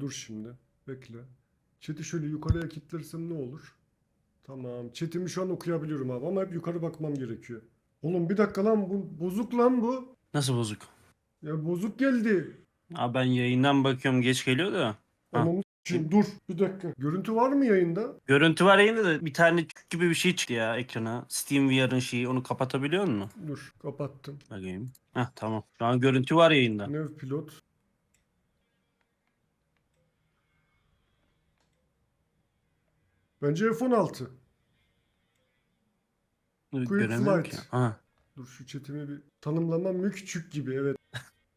dur şimdi. Bekle. Chat'i şöyle yukarıya kilitlersem ne olur? Tamam. Chat'imi şu an okuyabiliyorum abi ama hep yukarı bakmam gerekiyor. Oğlum bir dakika lan bu bozuk lan bu. Nasıl bozuk? Ya bozuk geldi. Abi ben yayından bakıyorum geç geliyor da. Ananı s**eyim, dur bir dakika. Görüntü var mı yayında? Görüntü var yayında da bir tane tük gibi bir şey çıktı ya ekrana. Steam VR'ın şeyi onu kapatabiliyor musun? Dur kapattım. Bakayım. Heh tamam. Şu an görüntü var yayında. Nev pilot. Bence F-16. Göremiyorum ki. Flight. Ha. Dur şu chatimi bir tanımlamam mı küçük gibi evet.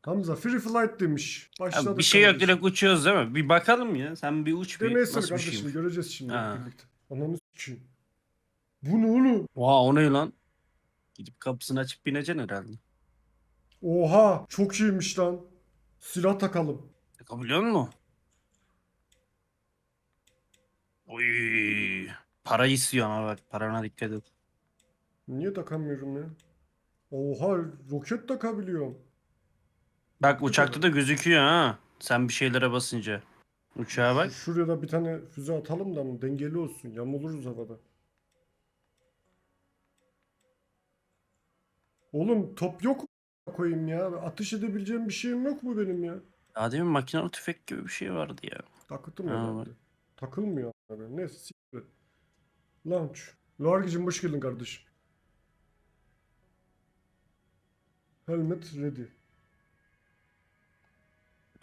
Hamza free flight demiş. Başladık bir şey yok direkt uçuyoruz değil mi? Bir bakalım ya. Sen bir uç bir Demeyiz nasıl bir kardeşim şeymiş. göreceğiz şimdi Ha. birlikte. Ananı s**eyim. Bu ne oğlum? Oha o ne lan? Gidip kapısını açıp bineceksin herhalde. Oha çok iyiymiş lan. Silah takalım. Takabiliyor musun? Oy. Para istiyor ama bak parana dikkat et. Niye takamıyorum ya? Oha roket takabiliyorum. Bak uçakta da gözüküyor ha. Sen bir şeylere basınca. Uçağa bak. Şu- Şuraya da bir tane füze atalım da ama dengeli olsun. Yamuluruz havada. Oğlum top yok mu koyayım ya? Atış edebileceğim bir şeyim yok mu benim ya? Daha demin makinalı tüfek gibi bir şey vardı ya. Takıtım Ha, herhalde. Takılmıyor abi. Neyse siktir. Launch. Largıcım hoş geldin kardeşim. Helmet ready.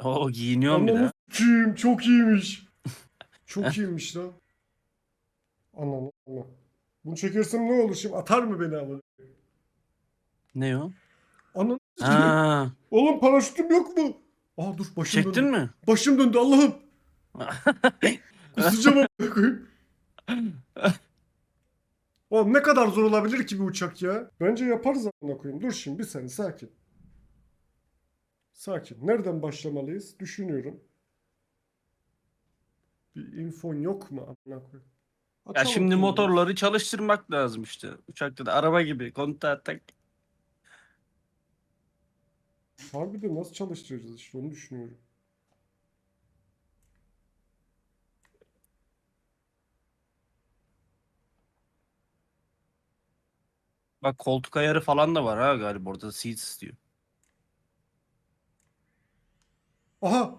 Oo giyiniyorum bir de. s**eyim, çok iyiymiş. Çok iyiymiş lan. Ananı Allah. Bunu çekersem ne olur şimdi? Atar mı beni ama? Ne o? S**eyim. Ha, Oğlum paraşütüm yok mu? Aa dur başım çektin döndü. mi? Başım döndü Allah'ım. Kusacağım amına koyayım. Oğlum ne kadar zor olabilir ki bir uçak ya? Bence yaparız amına koyayım. Dur şimdi bir saniye sakin. Sakin. Nereden başlamalıyız? Düşünüyorum. Bir infon yok mu amına koyayım? Ya şimdi motorları çalıştırmak lazım işte. Uçakta da araba gibi kontağı tak. Harbiden nasıl çalıştıracağız işte onu düşünüyorum. Bak koltuk ayarı falan da var ha galiba orada seats diyor. Aha!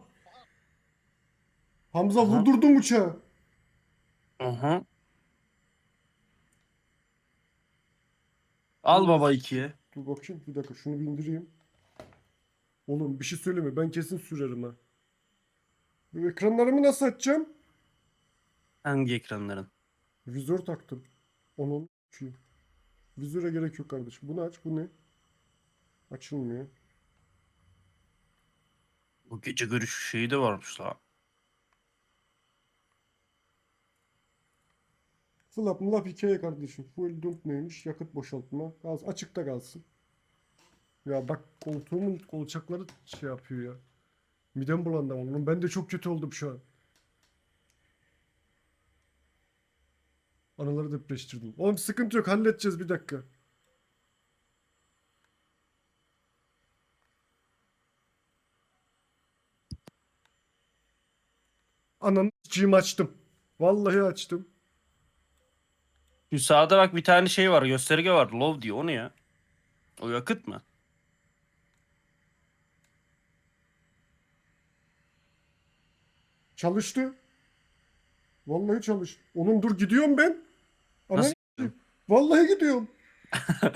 Hamza Aha. vurdurdum uçağı. Aha. Al baba ikiye. Dur bakayım bir dakika şunu bir indireyim. Oğlum bir şey söyleme ben kesin sürerim ha. Bu ekranlarımı nasıl açacağım? Hangi ekranların? Vizör taktım. Onun şey. Vizöre gerek yok kardeşim. Bunu aç bu ne? Açılmıyor. Bu gece görüş şeyi de varmış la. Flap mlap hikaye kardeşim. Fuel dump neymiş? Yakıt boşaltma. Gaz açıkta kalsın. Ya bak koltuğumun kolçakları şey yapıyor ya. Midem bulandı ama. Ben de çok kötü oldum şu an. Anaları depreştirdim. Oğlum sıkıntı yok halledeceğiz bir dakika. Ananı s**eyim açtım. Vallahi açtım. Şu sağda bak bir tane şey var gösterge var low diyor o ne ya? O yakıt mı? Çalıştı. Vallahi çalıştı. Oğlum dur gidiyorum ben. Nasıl Vallahi gidiyorum.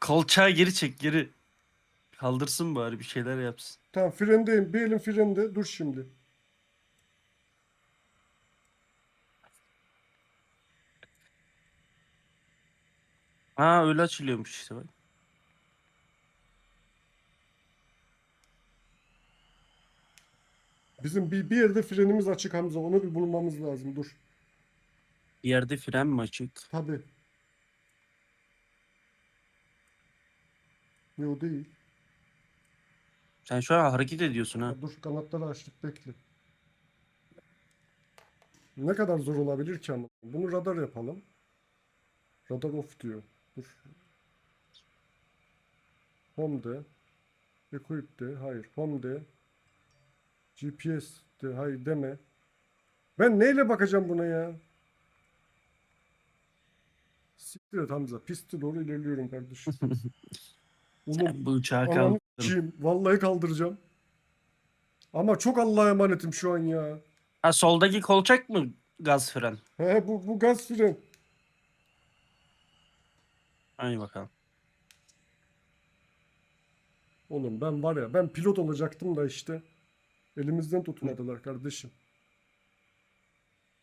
Kolçağı geri çek geri. Kaldırsın bari bir şeyler yapsın. Tamam frendeyim. Bir elim frende. Dur şimdi. Ha öyle açılıyormuş işte bak. Bizim bir, bir yerde frenimiz açık Hamza. Onu bir bulmamız lazım. Dur. Bir yerde fren mi açık? Tabii. Yok değil. Sen şu an hareket ediyorsun ha. Dur kanatları açtık bekle. Ne kadar zor olabilir ki ama. Bunu radar yapalım. Radar off diyor. Dur. Home de. Equip de. Hayır. Home de. GPS. De, hayır deme. Ben neyle bakacağım buna ya? Siktir et Hamza. Piste doğru ilerliyorum kardeşim. Oğlum bu uçağı ananı s**eyim. Vallahi kaldıracağım. Ama çok Allah'a emanetim şu an ya. Ha soldaki kolçak mı gaz fren? He bu, bu gaz fren. Hadi bakalım. Oğlum ben var ya ben pilot olacaktım da işte. Elimizden tutmadılar kardeşim.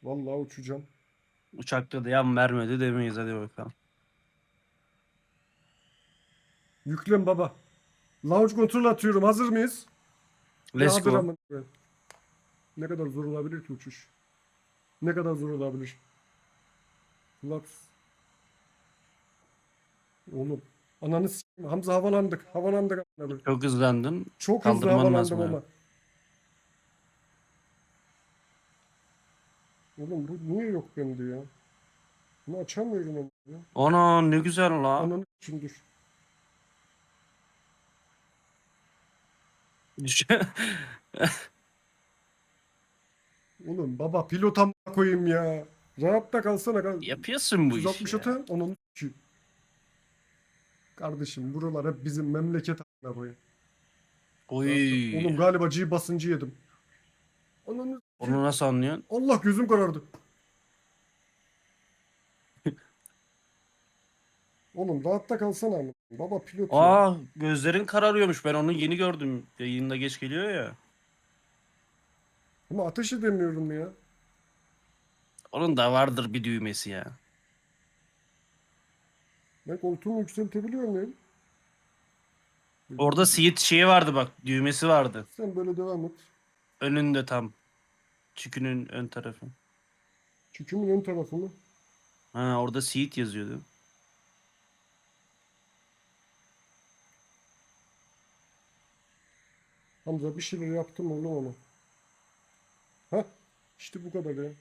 Vallahi uçacağım. Uçakta da yan vermedi demeyiz hadi bakalım. Yüklen baba. Launch kontrol atıyorum. Hazır mıyız? Let's Hazır go. ama-. Ne kadar zor olabilir ki uçuş? Ne kadar zor olabilir? Flaps. Oğlum. Ananı s**eyim. Hamza havalandık. Havalandık. amına koyayım. Çok hızlandın. Çok hızlı Kaldırman havalandım ama. Oğlum bu niye yok bende ya? Bunu açamıyorum ama ya. Ana ne güzel la. Ananı için dur. Oğlum baba pilota mı koyayım ya? Rahatta kalsana. Kal. Yapıyorsun bu işi 160 ya. atı onun için. Kardeşim buralar hep bizim memleket a**ına koyayım. Oy. Oğlum galiba G basıncı yedim. Ananı Onu nasıl anlıyorsun? Allah gözüm karardı. Oğlum rahatta kalsana ama. Baba pilot ya. Aa gözlerin kararıyormuş. Ben onu yeni gördüm. Yayında geç geliyor ya. Ama ateş edemiyorum ya. Onun da vardır bir düğmesi ya. Ben koltuğumu yükseltebiliyor muyum? Orada seat şeyi vardı bak. Düğmesi vardı. Sen böyle devam et. Önünde tam. Çükünün ön tarafı. Çükümün ön tarafını. Ha orada seat yazıyordu. Hamza bir şeyler yaptım oğlum onu. Ha? İşte bu kadar ya.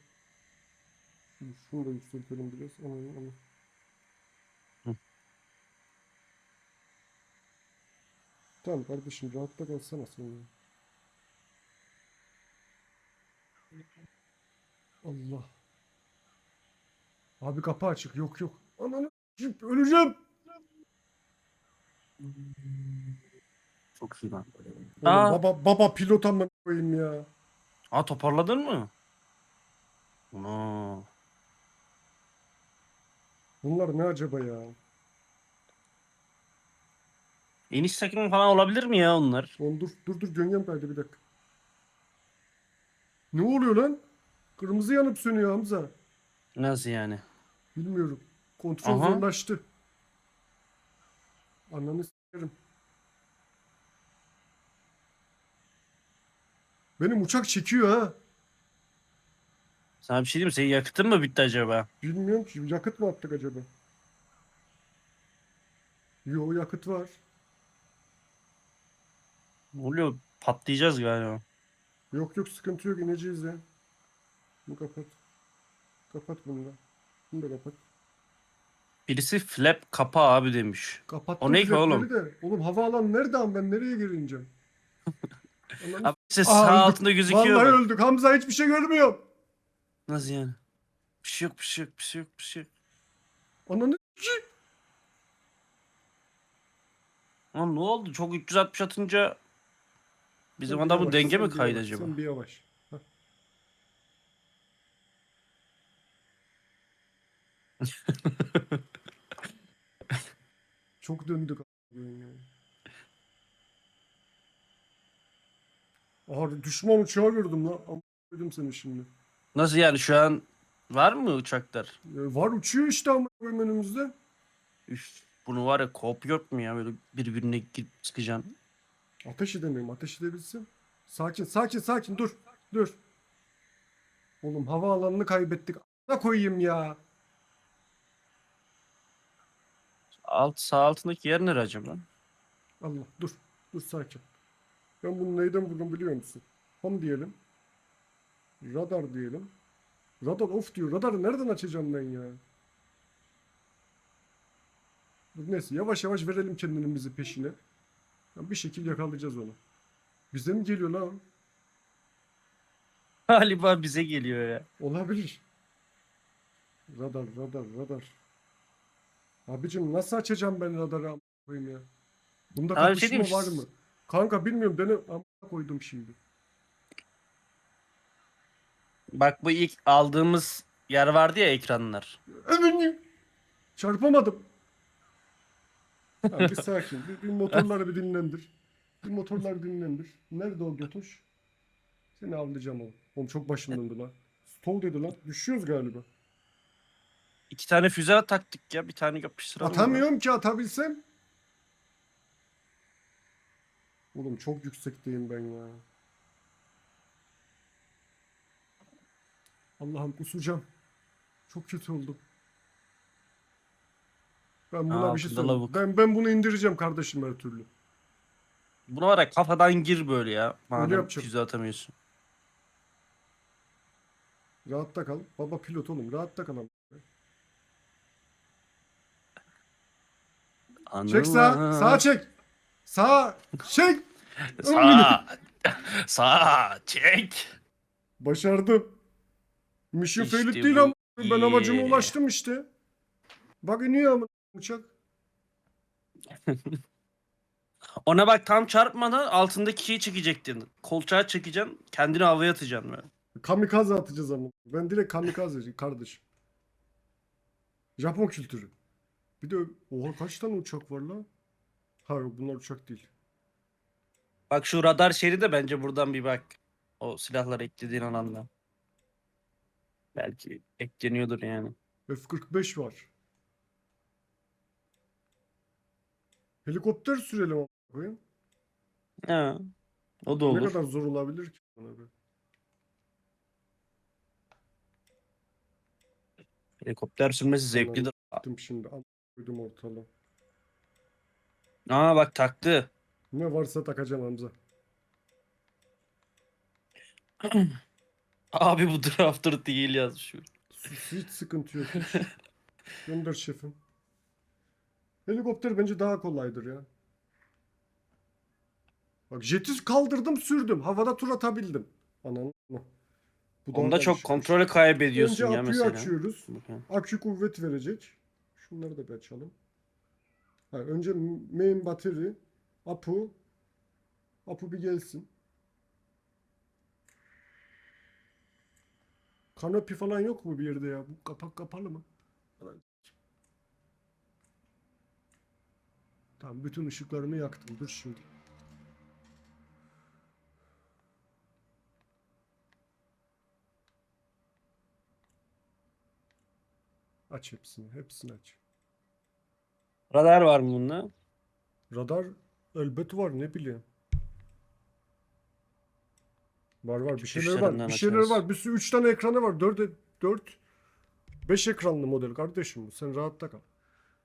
Şunu, şunu da yükseltelim biraz. Onu, onu. Hı. Tamam kardeşim rahatta kalsana sen ya. Allah. Abi kapı açık. Yok yok. Ananı s**eyim, öleceğim. Çok iyi lan. Oğlum Aa. baba baba pilot amına koyayım ya. Aa toparladın mı? Ana. Bunlar ne acaba ya? İniş takımı falan olabilir mi ya onlar? Oğlum dur dur dur göngem kaydı bir dakika. Ne oluyor lan? Kırmızı yanıp sönüyor Hamza. Nasıl yani? Bilmiyorum. Kontrol Aha. zorlaştı. Ananı s**erim. Benim uçak çekiyor ha. Sana bir şey diyeyim mi? Senin yakıtın mı bitti acaba? Bilmiyorum ki yakıt mı attık acaba? Yo yakıt var. Ne oluyor? Patlayacağız galiba. Yok yok sıkıntı yok ineceğiz ya. Bunu kapat. Kapat bunu da. Bunu da kapat. Birisi flap kapağı abi demiş. Kapattım O ne ki flapleri oğlum? De. Oğlum havaalanı nerede ama ben nereye girineceğim? Abi işte Aa, sağ öldük. altında gözüküyor. Vallahi bak. öldük. Hamza hiçbir şey görmüyor. Nasıl yani? Bir şey yok, bir şey yok, bir şey yok, bir şey yok. Ananı s**eyim. Lan ne oldu? Çok 360 atınca bizim Sen bir adamın yavaş, denge sen mi bir kaydı yavaş, acaba? Sen bir yavaş. Hah. Çok döndük. ya. Aha düşman uçağı gördüm lan. Ama dedim seni şimdi. Nasıl yani şu an var mı uçaklar? E, var uçuyor işte ama önümüzde. Üf, bunu var ya kop yok mu ya böyle birbirine girip sıkacaksın. Ateş edemiyorum. Ateş edebilsem. Sakin, sakin, sakin. Dur, dur. Oğlum havaalanını kaybettik. Ne koyayım ya? Alt sağ altındaki yer nere acaba? Allah, dur. Dur sakin. Ben bunu neyden buldum biliyor musun? Home diyelim. Radar diyelim. Radar off diyor. Radarı nereden açacağım ben ya? Dur neyse yavaş yavaş verelim kendimizi peşine. Ya bir şekil yakalayacağız onu. Bize mi geliyor lan? Galiba bize geliyor ya. Olabilir. Radar, radar, radar. Abicim nasıl açacağım ben radarı koyayım ya? Bunda Abi şey kapışma diyeyim var mı? Kanka bilmiyorum dene a**ına koydum şimdi. Bak bu ilk aldığımız yer vardı ya ekranlar. Eminim. Çarpamadım. Tamam, bir sakin. Bir, bir motorları bir dinlendir. Bir motorları dinlendir. Nerede o götoş? Seni avlayacağım oğlum. Oğlum çok başım döndü lan. Stol dedi lan. Düşüyoruz galiba. İki tane füze taktık ya. Bir tane yapıştıralım. Atamıyorum ki atabilsem. Oğlum çok yüksekteyim ben ya. Allah'ım kusacağım. Çok kötü oldum. Ben buna Aa, bir şey söyleyeyim. lavuk. Ben ben bunu indireceğim kardeşim her türlü. Buna var ya kafadan gir böyle ya. Madem yapacağım. füze atamıyorsun. Rahatta kal. Baba pilot oğlum. Rahatta kal. ama. Çek sağa. Sağa çek. Sağa çek. Sağa. Sağa çek. Başardım. Mission İşte failed değil bu ama ben amacıma iyi. ulaştım işte. Bak iniyor ama uçak. Ona bak tam çarpmadan altındaki şeyi çekecektin. Kolçağı çekeceksin. Kendini havaya atacaksın böyle. Kamikaze atacağız ama. Ben direkt kamikaze kardeşim. Japon kültürü. Bir de oha kaç tane uçak var lan? Ha yok bunlar uçak değil. Bak şu radar şeridi de bence buradan bir bak. O silahları eklediğin alanda. Belki ekleniyordur yani. F-45 var. Helikopter sürelim ama koyayım. Ha. O da Ne olur. kadar zor olabilir ki bana be. Helikopter sürmesi zevklidir. Gittim şimdi. Koydum ortalığı. Aa bak taktı. Ne varsa takacağım Hamza. Abi bu drafter değil yazmış. Sus, hiç sıkıntı yok. hiç. Gönder şefim. Helikopter bence daha kolaydır ya. Bak jeti kaldırdım sürdüm. Havada tur atabildim. Ananı. Bu daha Onda da çok işmiş. kontrolü kaybediyorsun Önce ya aküyü mesela. açıyoruz. Bakın. Akü kuvvet verecek. Şunları da bir açalım. Ha, önce main battery. Apu. Apu bir gelsin. Kanopi falan yok mu bir yerde ya? Bu kapak kapalı mı? Tamam bütün ışıklarını yaktım. Dur şimdi. Aç hepsini. Hepsini aç. Radar var mı bunda? Radar elbet var ne bileyim. Var var bir şeyler var. Bir şeyler var. Bir sürü 3 tane ekranı var. 4 4 5 ekranlı model kardeşim bu. Sen rahatta kal.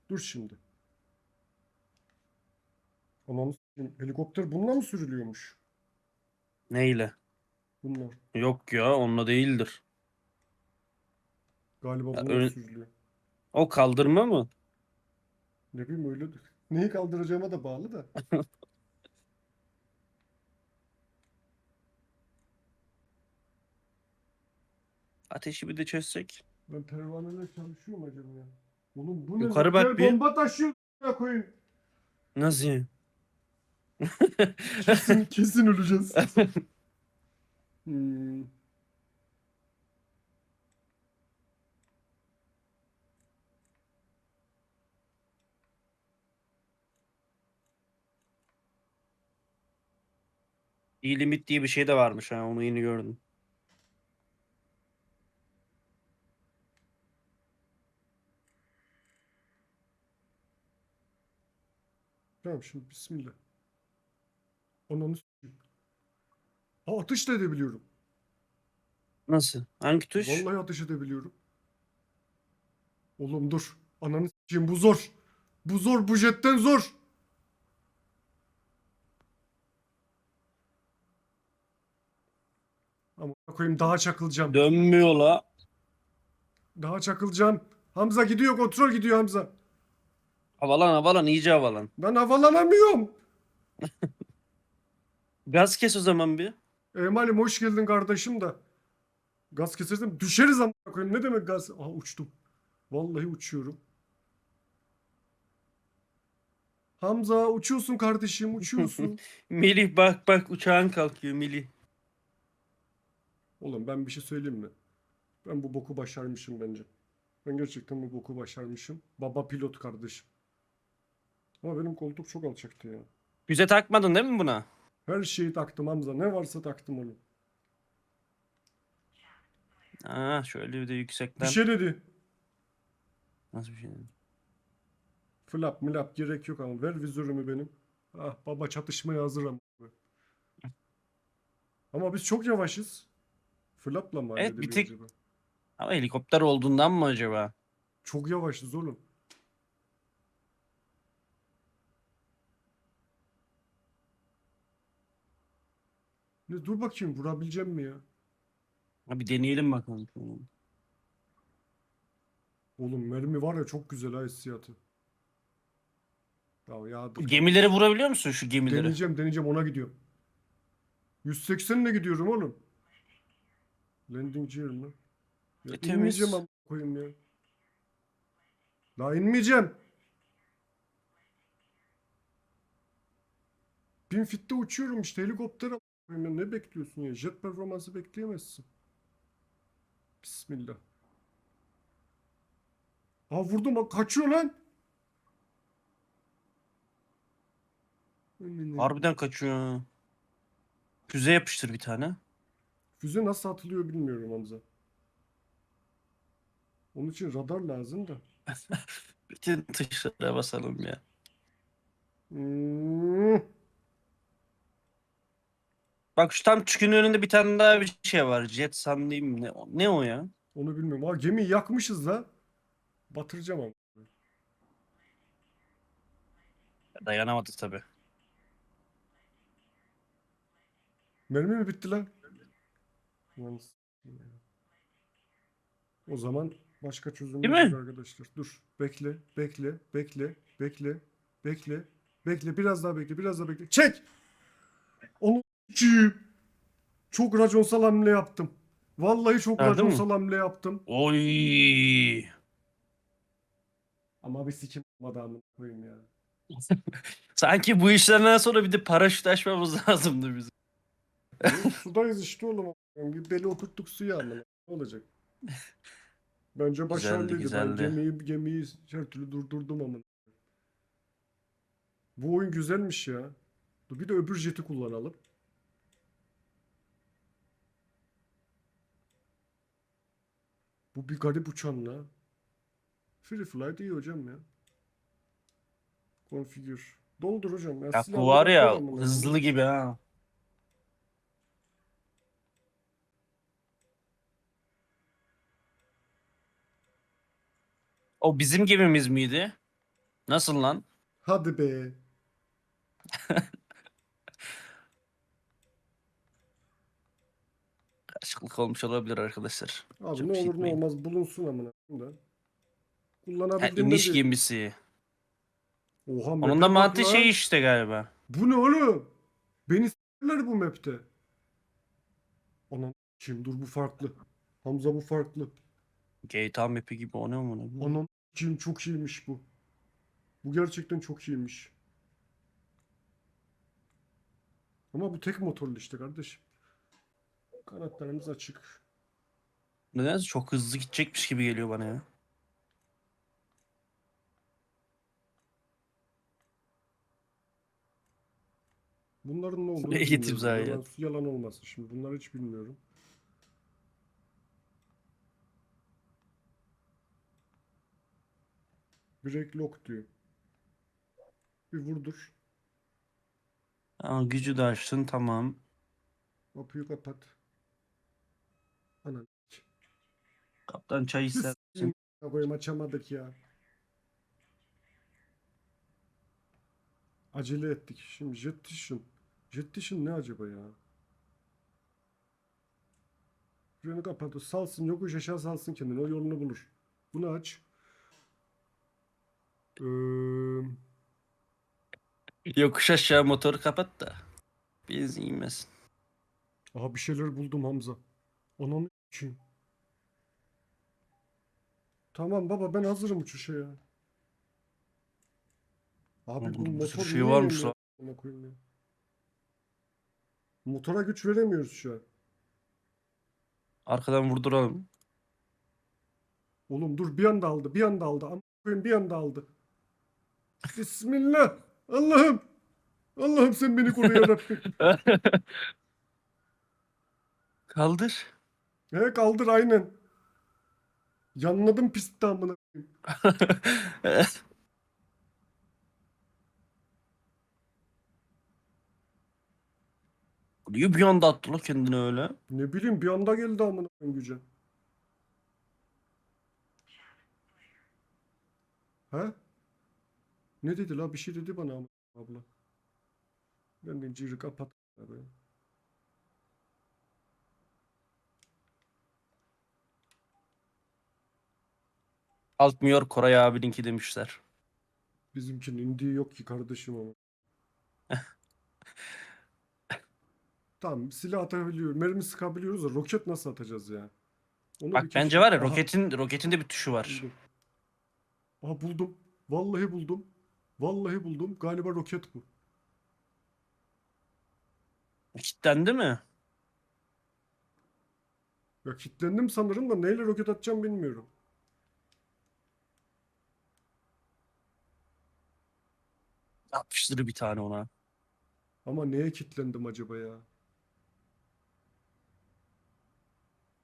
Dur şimdi. Ananı s**eyim, Helikopter bununla mı sürülüyormuş? Neyle? Bunlar. Yok ya onunla değildir. Galiba Ya bununla ön- sürülüyor. O kaldırma mı? Ne bileyim öyledir. Neyi kaldıracağıma da bağlı da. Ateşi bir de çözsek. Ben pervaneyle çalışıyorum acaba ya. Oğlum bu ne? Yukarı bak bir. Bomba taşıyor. a**ına koyayım. Nasıl yani? Kesin, kesin öleceğiz. Hmm. İyi limit diye bir şey de varmış ha onu yeni gördüm. Tamam şimdi bismillah. Ananı s**eyim. Aa, ateş de edebiliyorum. Nasıl? Hangi tuş? Vallahi ateş edebiliyorum. Oğlum dur. Ananı s**eyim bu zor. Bu zor bu jetten zor. Ama koyayım daha çakılacağım. Dönmüyor la. Daha çakılacağım. Hamza gidiyor kontrol gidiyor Hamza. Havalan havalan iyice havalan. Ben havalanamıyorum. Gaz kes o zaman bir. Emalim hoş geldin kardeşim de. Gaz kesersem düşeriz ama koyayım. Ne demek gaz? Aha uçtum. Vallahi uçuyorum. Hamza uçuyorsun kardeşim uçuyorsun. Melih bak bak uçağın kalkıyor Melih. Oğlum ben bir şey söyleyeyim mi? Ben bu boku başarmışım bence. Ben gerçekten bu boku başarmışım. Baba pilot kardeşim. Ama benim koltuk çok alçaktı ya. Füze takmadın değil mi buna? Her şeyi taktım Hamza. Ne varsa taktım onu. Aa şöyle bir de Bir yüksekten. şey dedi. Nasıl bir şey? Flap milap gerek yok ama ver vizörümü benim. Ah baba çatışmaya hazırım. Ama biz çok yavaşız. Flapla mı Evet, bir tek- acaba? Ama helikopter olduğundan mı acaba? Çok yavaşız oğlum. Ne dur bakayım vurabileceğim mi ya? Ha, bir deneyelim bakalım. Oğlum mermi var ya çok güzel ha hissiyatı. Ya ya dur. Gemileri vurabiliyor musun şu gemileri? Deneyeceğim deneyeceğim ona gidiyorum. 180 ile gidiyorum oğlum. Landing gear mı? Ya E, temiz. inmeyeceğim ama koyayım ya. Daha inmeyeceğim. Bin fitte uçuyorum işte helikopter a- koyayım ya. Ne bekliyorsun ya? Jet performansı bekleyemezsin. Bismillah. Aa vurdum bak kaçıyor lan. Harbiden kaçıyor. ha. Füze yapıştır bir tane. Füze nasıl atılıyor bilmiyorum Hamza. Onun için radar lazım da. Bütün tuşlara basalım ya. Hmm. Bak şu tam çükünün önünde bir tane daha bir şey var. Jet Sun değil mi? Ne, ne o ya? Onu bilmiyorum. Aa gemiyi yakmışız la. Batıracağım ama. Dayanamadı tabi. Mermi mi bitti lan? O zaman başka çözüm Değil yok mi? arkadaşlar. Dur. Bekle, bekle, bekle, bekle, bekle, bekle. Biraz daha bekle, biraz daha bekle. Çek! Onu s**eyim. Çok raconsal hamle yaptım. Vallahi çok mü? raconsal hamle yaptım. Oy. Ama bir sikim adamını koyayım ya. Sanki bu işlerden sonra bir de paraşüt açmamız lazımdı bizim. Oğlum, Sudayız işte oğlum. Bir beli oturttuk suya ama ne olacak? Bence başarılıydı. Ben güzeldi. gemiyi, gemiyi her türlü durdurdum ama. Bu oyun güzelmiş ya. Dur bir de öbür jeti kullanalım. Bu bir garip uçan la. Free flight iyi hocam ya. Configure. Doldur hocam. Ya, Ya silahları bu var ya koy amına. hızlı gibi ha. O bizim gemimiz miydi? Nasıl lan? Hadi be. Karışıklık olmuş olabilir arkadaşlar. Abi Çok ne şey olur ne olmaz bulunsun amına koyayım da. Ha, iniş değil. gemisi. Oha Onun map'e da bak mantığı lan. şey işte galiba. Bu ne oğlum? Beni s**ler bu map'te. Anam kim dur bu farklı. Hamza bu farklı. GTA map'i gibi o ne amına? Anam kim çok iyiymiş bu. Bu gerçekten çok iyiymiş. Ama bu tek motorlu işte kardeşim. Kanatlarımız açık. Nedense çok hızlı gidecekmiş gibi geliyor bana ya. Bunların ne olduğunu getireyim bilmiyorum. Yalan, yalan olmasın şimdi. Bunları hiç bilmiyorum. Break lock diyor. Bir vurdur. Aa, gücü de açtın tamam. Kapıyı kapat. Ana. Kaptan çay ister. misin? Koyayım açamadık ya. Acele ettik. Şimdi Jettition. Jettition ne acaba ya? Freni kapat. Salsın. Yokuş aşağı salsın kendini. O yolunu bulur. Bunu aç. Ee, Yokuş aşağı motoru kapat da. Benzin inmesin. aha bir şeyler buldum Hamza. Ananı için. Tamam baba ben hazırım uçuşa ya. Abi Oğlum, bu motor şey niye varmış yanıyor? Amına koyayım ya. Motora güç veremiyoruz şu an. Arkadan vurduralım. Oğlum dur bir anda aldı bir anda aldı. Amına koyayım bir anda aldı. Bismillah. Allah'ım. Allah'ım sen beni koru ya Rabbim. Kaldır. He kaldır aynen. Yanladım pistte amına koyayım. Niye bir anda attı la kendini öyle? Ne bileyim bir anda geldi amına koyayım güce. He? Ne dedi la? Bir şey dedi bana ama abla. Ben de ciri kapat. abi. Altmıyor Koray abininki demişler. Bizimkinin indiği yok ki kardeşim ama. Tamam silah atabiliyor. Mermi sıkabiliyoruz da roket nasıl atacağız ya? Onu Bak bir bence var ya Aha, roketin roketinde bir tuşu var. buldum. Aha buldum. Vallahi buldum. Vallahi buldum. Galiba roket bu. Kilitlendi mi? Ya kilitlendim sanırım da neyle roket atacağım bilmiyorum. Yapıştır bir tane ona. Ama neye kilitlendim acaba ya?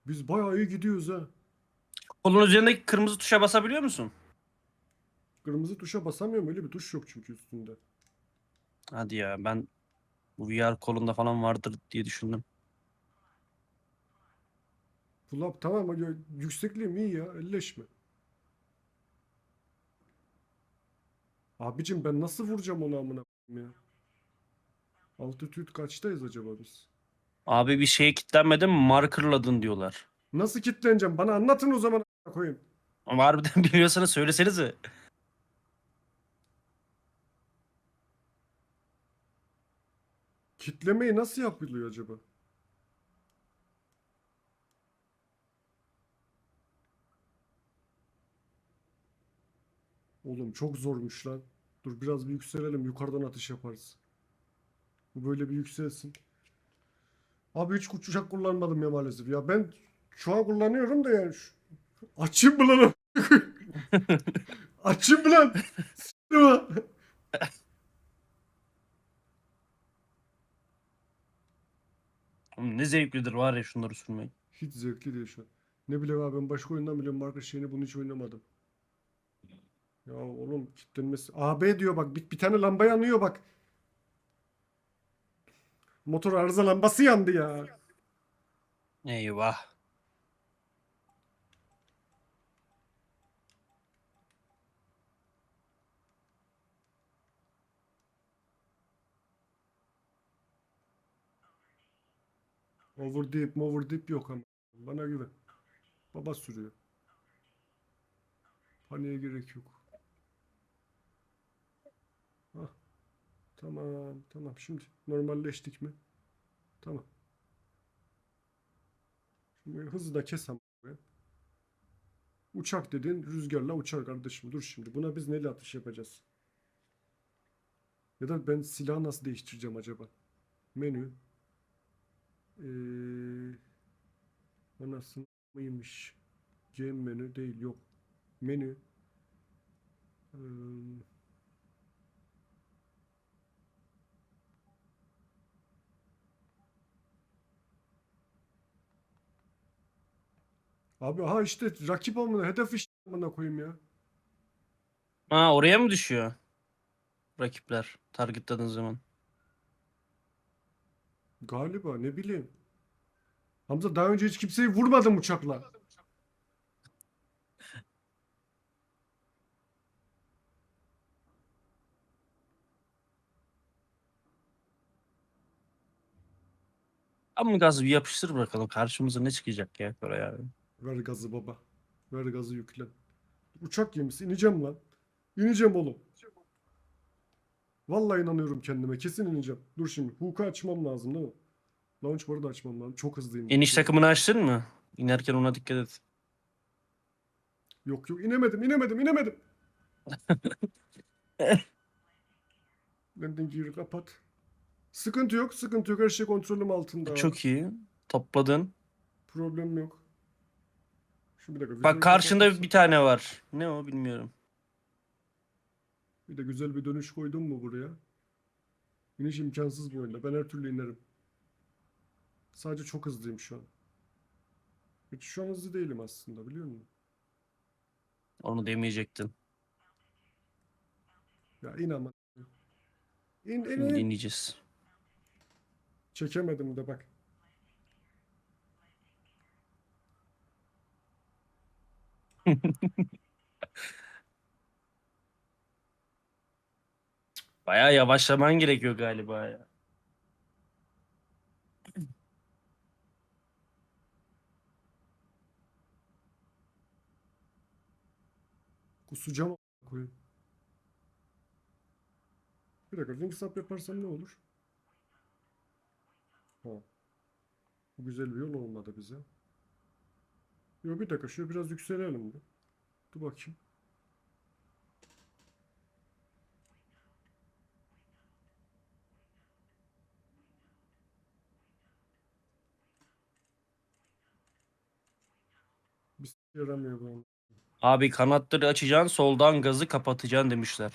Biz bayağı iyi gidiyoruz ha. Kolun üzerindeki kırmızı tuşa basabiliyor musun? Kırmızı tuşa basamıyorum. Öyle bir tuş yok çünkü üstünde. Hadi ya ben bu VR kolunda falan vardır diye düşündüm. Pull up tamam ama ya- yüksekliğim iyi ya. Elleşme. Abicim ben nasıl vuracağım onu amına ya? Altitude kaçtayız acaba biz? Abi bir şeye kilitlenmedin mi markerladın diyorlar. Nasıl kilitleneceğim? Bana anlatın o zaman koyayım. Ama harbiden biliyorsanız söylesenize. Kitlemeyi nasıl yapılıyor acaba? Oğlum çok zormuş lan. Dur biraz bir yükselelim. Yukarıdan atış yaparız. Bu böyle bir yükselsin. Abi hiç uçak kullanmadım ya maalesef. Ya ben şu an kullanıyorum da yani. Şu... Açayım mı lan? Açayım mı lan? S**tim ha. Oğlum Ne zevklidir var ya şunları sürmek. Hiç zevkli değil şu an. Ne bileyim abi ben başka oyundan biliyorum marka şeyini bunu hiç oynamadım. Ya oğlum kilitlenmesi. AB diyor bak bir, bir tane lamba yanıyor bak. Motor arıza lambası yandı ya. Eyvah. Overdip, overdip yok ama. Bana güven. Baba sürüyor. Paniğe gerek yok. Hah. Tamam, tamam. Şimdi normalleştik mi? Tamam. Şimdi hızı da kes ama. Uçak dedin rüzgarla uçar kardeşim. Dur şimdi. Buna biz neyle atış yapacağız? Ya da ben silahı nasıl değiştireceğim acaba? Menü. Ee, anasını mıymış? Game menü değil yok. Menü. Ee, Abi aha işte rakip amına hedef işte amına koyayım ya. Ha oraya mı düşüyor? Rakipler targetladığın zaman. Galiba ne bileyim. Hamza daha önce hiç kimseyi vurmadım uçakla. Ama gazı bir yapıştır bırakalım. Karşımıza ne çıkacak ya Koray abi. Ver gazı baba. Ver gazı yüklen. Uçak gemisi ineceğim lan. İneceğim oğlum. Vallahi inanıyorum kendime. Kesin ineceğim. Dur şimdi. Hook'u açmam lazım değil mi? Launch bar'ı da açmam lazım. Çok hızlıyım. İniş takımını açtın mı? İnerken ona dikkat et. Yok yok inemedim inemedim inemedim. Landing gear'ı kapat. Sıkıntı yok sıkıntı yok her şey kontrolüm altında. Çok iyi. Topladın. Problem yok. Şu bir dakika. Bak karşında bir tane var. Ne o bilmiyorum. Bir de güzel bir dönüş koydum mu buraya? İniş imkansız bu oyunda. Ben her türlü inerim. Sadece çok hızlıyım şu an. Hiç şu an hızlı değilim aslında biliyor musun? Onu demeyecektin. Ya in ama. İn in in. dinleyeceğiz. Çekemedim de bak. Bayağı yavaşlaman gerekiyor galiba ya. Kusacağım koyayım. Bir dakika ring stop yaparsam ne olur? Ha. Bu güzel bir yol olmadı bize. Yo bir dakika şöyle biraz yükselelim bir. Dur bakayım. Yaramıyor bu. Abi kanatları açacaksın soldan gazı kapatacaksın demişler.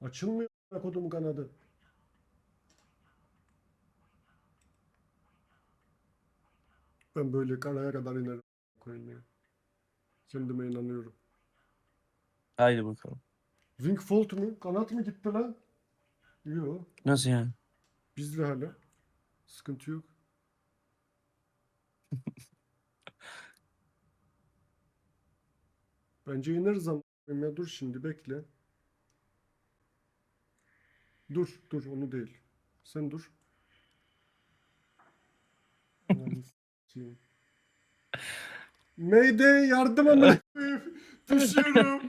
Açılmıyor kodum kanadı. Ben böyle karaya kadar inerim a**ına koyayım ya. Kendime inanıyorum. Haydi bakalım. Wing fault mu? Kanat mı gitti lan? Yok. Nasıl yani? Bizde hala. Sıkıntı yok. Bence ineriz ama ya dur şimdi bekle. Dur dur onu değil. Sen dur. Mayday yardım koyayım. Düşüyorum.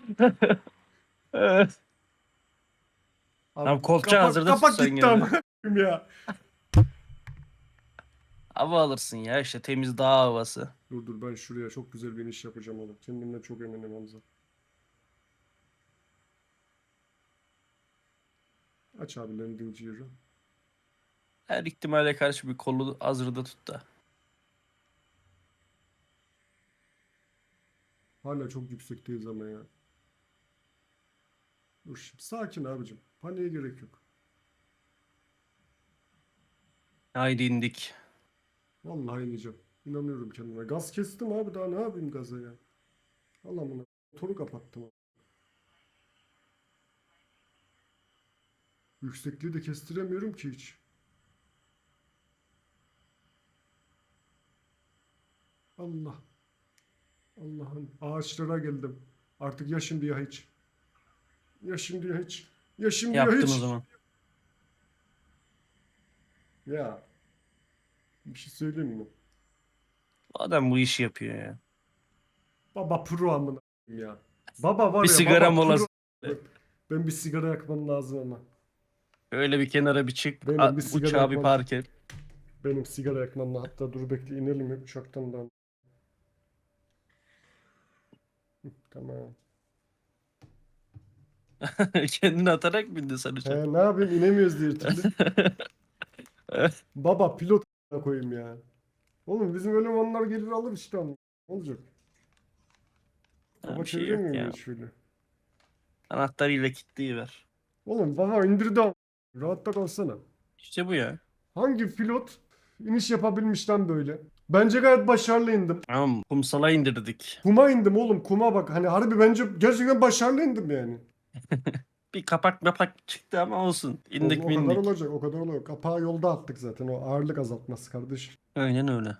Tamam, kolça hazırda Kapak tut sen gitti ama ya. Hava alırsın ya işte temiz dağ havası. Dur dur ben şuraya çok güzel bir iniş yapacağım oğlum. Kendimden çok eminim Hamza. Aç abi landing gear'ı. Her ihtimale karşı bir kolu hazırda tut da. Hala çok yüksekteyiz ama ya. Dur şimdi sakin abicim. Paniğe gerek yok. Haydi indik. Vallahi ineceğim. İnanıyorum kendime. Gaz kestim abi daha ne yapayım gaza ya. Allah amına. Motoru kapattım. Yüksekliği de kestiremiyorum ki hiç. Allah. Allah'ım ağaçlara geldim. Artık ya şimdi ya hiç. Ya şimdi ya hiç. Ya şimdi ya Yaptın hiç. o zaman. Ya. Bir şey söyleyeyim mi? Adam bu işi yapıyor ya. Baba pro amına ya. Baba var Bir ya sigara baba molası. pro. Ben bir sigara yakmam lazım ama. Öyle bir kenara bir çık. Benim a- bir sigara uçağı bir park et. Benim sigara yakmam lazım. Hatta dur bekle inelim ya uçaktan da. Hı, Tamam. Kendini atarak bindin sen uçağa? He ne yapayım inemiyoruz diye türlü. Baba pilot a**ına koyayım ya. Oğlum bizim elemanlar gelir alır işte onu. Ne olacak? Baba bir şey çeviremiyor yok ya. muyuz şöyle? Anahtarıyla kilitleyiver. Oğlum baba indirdi am- Rahatta kalsana. İşte bu ya. Hangi pilot iniş yapabilmiş lan böyle? Bence gayet başarılı indim. Tamam kumsala indirdik. Kuma indim oğlum kuma bak. Hani harbi bence gerçekten başarılı indim yani. Bir kapak mapak çıktı ama olsun. İndik o kadar bindik. olacak o kadar olacak. Kapağı yolda attık zaten o ağırlık azaltması kardeşim. Aynen öyle.